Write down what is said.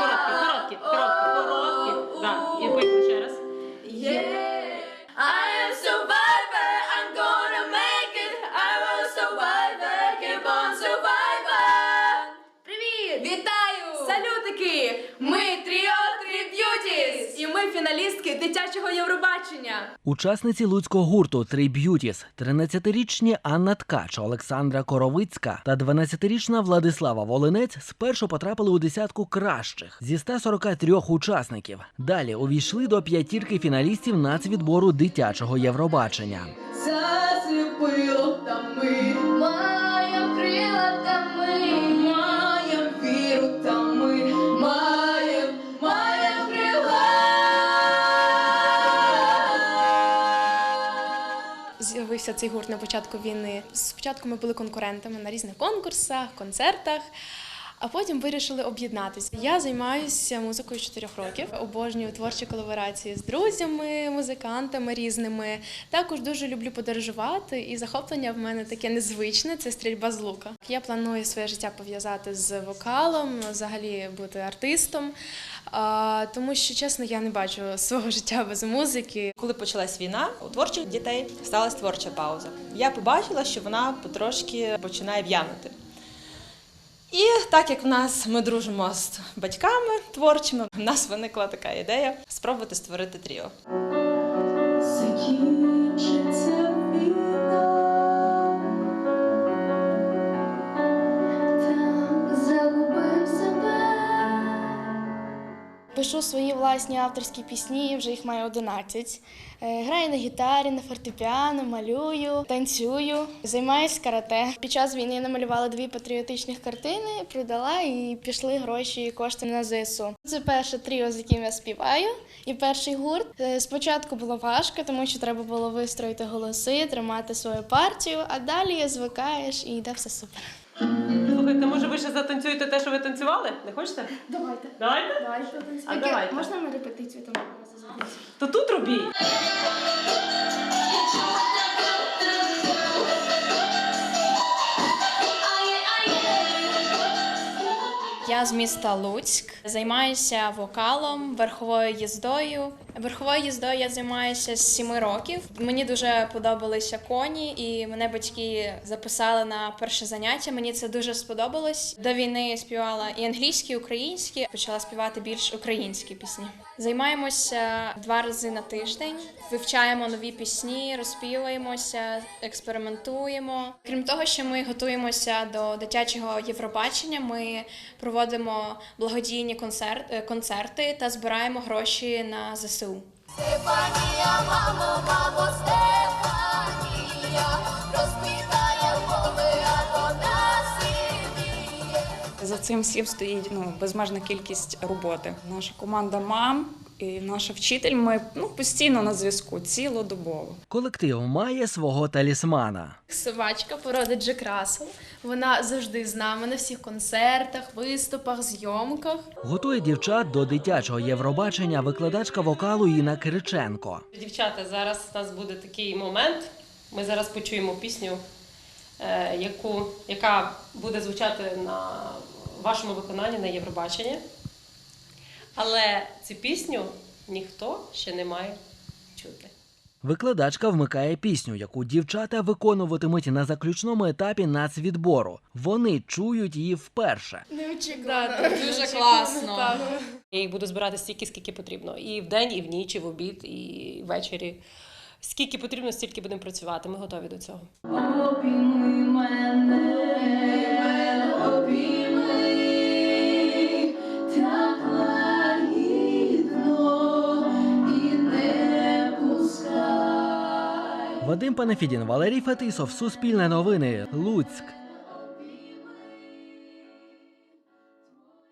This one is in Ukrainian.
Короткі, короткі, короткі, короткі. Да. І поїхали ще раз. I am survivor, I'm gonna make it. I'm a survivor, keep on survivor. Привіт! Вітаю! Салютики! Ми Тріо Фіналістки дитячого Євробачення. Учасниці луцького гурту Три Б'ютіс, 13-річні Анна Ткач, Олександра Коровицька та 12-річна Владислава Волинець спершу потрапили у десятку кращих зі 143 учасників. Далі увійшли до п'ятірки фіналістів нацвідбору дитячого Євробачення. Засліпило та ми З'явився цей гурт на початку війни. Спочатку ми були конкурентами на різних конкурсах, концертах. А потім вирішили об'єднатися. Я займаюся музикою з 4 років, обожнюю творчі колаборації з друзями, музикантами різними. Також дуже люблю подорожувати, і захоплення в мене таке незвичне це стрільба з лука. Я планую своє життя пов'язати з вокалом, взагалі бути артистом, тому що чесно, я не бачу свого життя без музики. Коли почалась війна, у творчих дітей сталася творча пауза. Я побачила, що вона потрошки починає в'янути. І так як в нас ми дружимо з батьками творчими, в нас виникла така ідея спробувати створити тріо. Пишу свої власні авторські пісні, вже їх маю 11. Е, Граю на гітарі, на фортепіано, малюю, танцюю, займаюся карате. Під час війни намалювала дві патріотичних картини, продала і пішли гроші і кошти на ЗСУ. Це перше тріо, з яким я співаю, і перший гурт. Е, Спочатку було важко, тому що треба було вистроїти голоси, тримати свою партію, а далі звикаєш і йде все супер. Слухайте, може ви ще затанцюєте те, що ви танцювали? Не хочете? Давайте. Давайте? Давайте. А давайте. Можна на репетицію там? То тут робіть. Я з міста Луцьк, займаюся вокалом, верховою їздою. Верховою їздою я займаюся з 7 років. Мені дуже подобалися коні, і мене батьки записали на перше заняття. Мені це дуже сподобалось. До війни я співала і англійські, і українські. Почала співати більш українські пісні. Займаємося два рази на тиждень, вивчаємо нові пісні, розпіваємося, експериментуємо. Крім того, що ми готуємося до дитячого Євробачення, ми проводимо благодійні е, концерти та збираємо гроші на ЗСУ. Стефанія, цим всім стоїть ну, безмежна кількість роботи. Наша команда мам і наша вчитель. Ми ну, постійно на зв'язку, цілодобово. Колектив має свого талісмана. Собачка породи Джек Рассел. Вона завжди з нами на всіх концертах, виступах, зйомках. Готує дівчат до дитячого Євробачення викладачка вокалу Інна Кириченко. Дівчата, зараз у нас буде такий момент. Ми зараз почуємо пісню, е, яку, яка буде звучати на вашому виконанні на Євробаченні. Але цю пісню ніхто ще не має чути. Викладачка вмикає пісню, яку дівчата виконуватимуть на заключному етапі нацвідбору. Вони чують її вперше. Неочікувано. дуже класно. Так. Я їх буду збирати стільки, скільки потрібно. І вдень, і в ніч, і в обід, і ввечері. Скільки потрібно, стільки будемо працювати. Ми готові до цього. Обійми мене, Вадим Панафідін, Валерій Фетисов, Суспільне новини, Луцьк.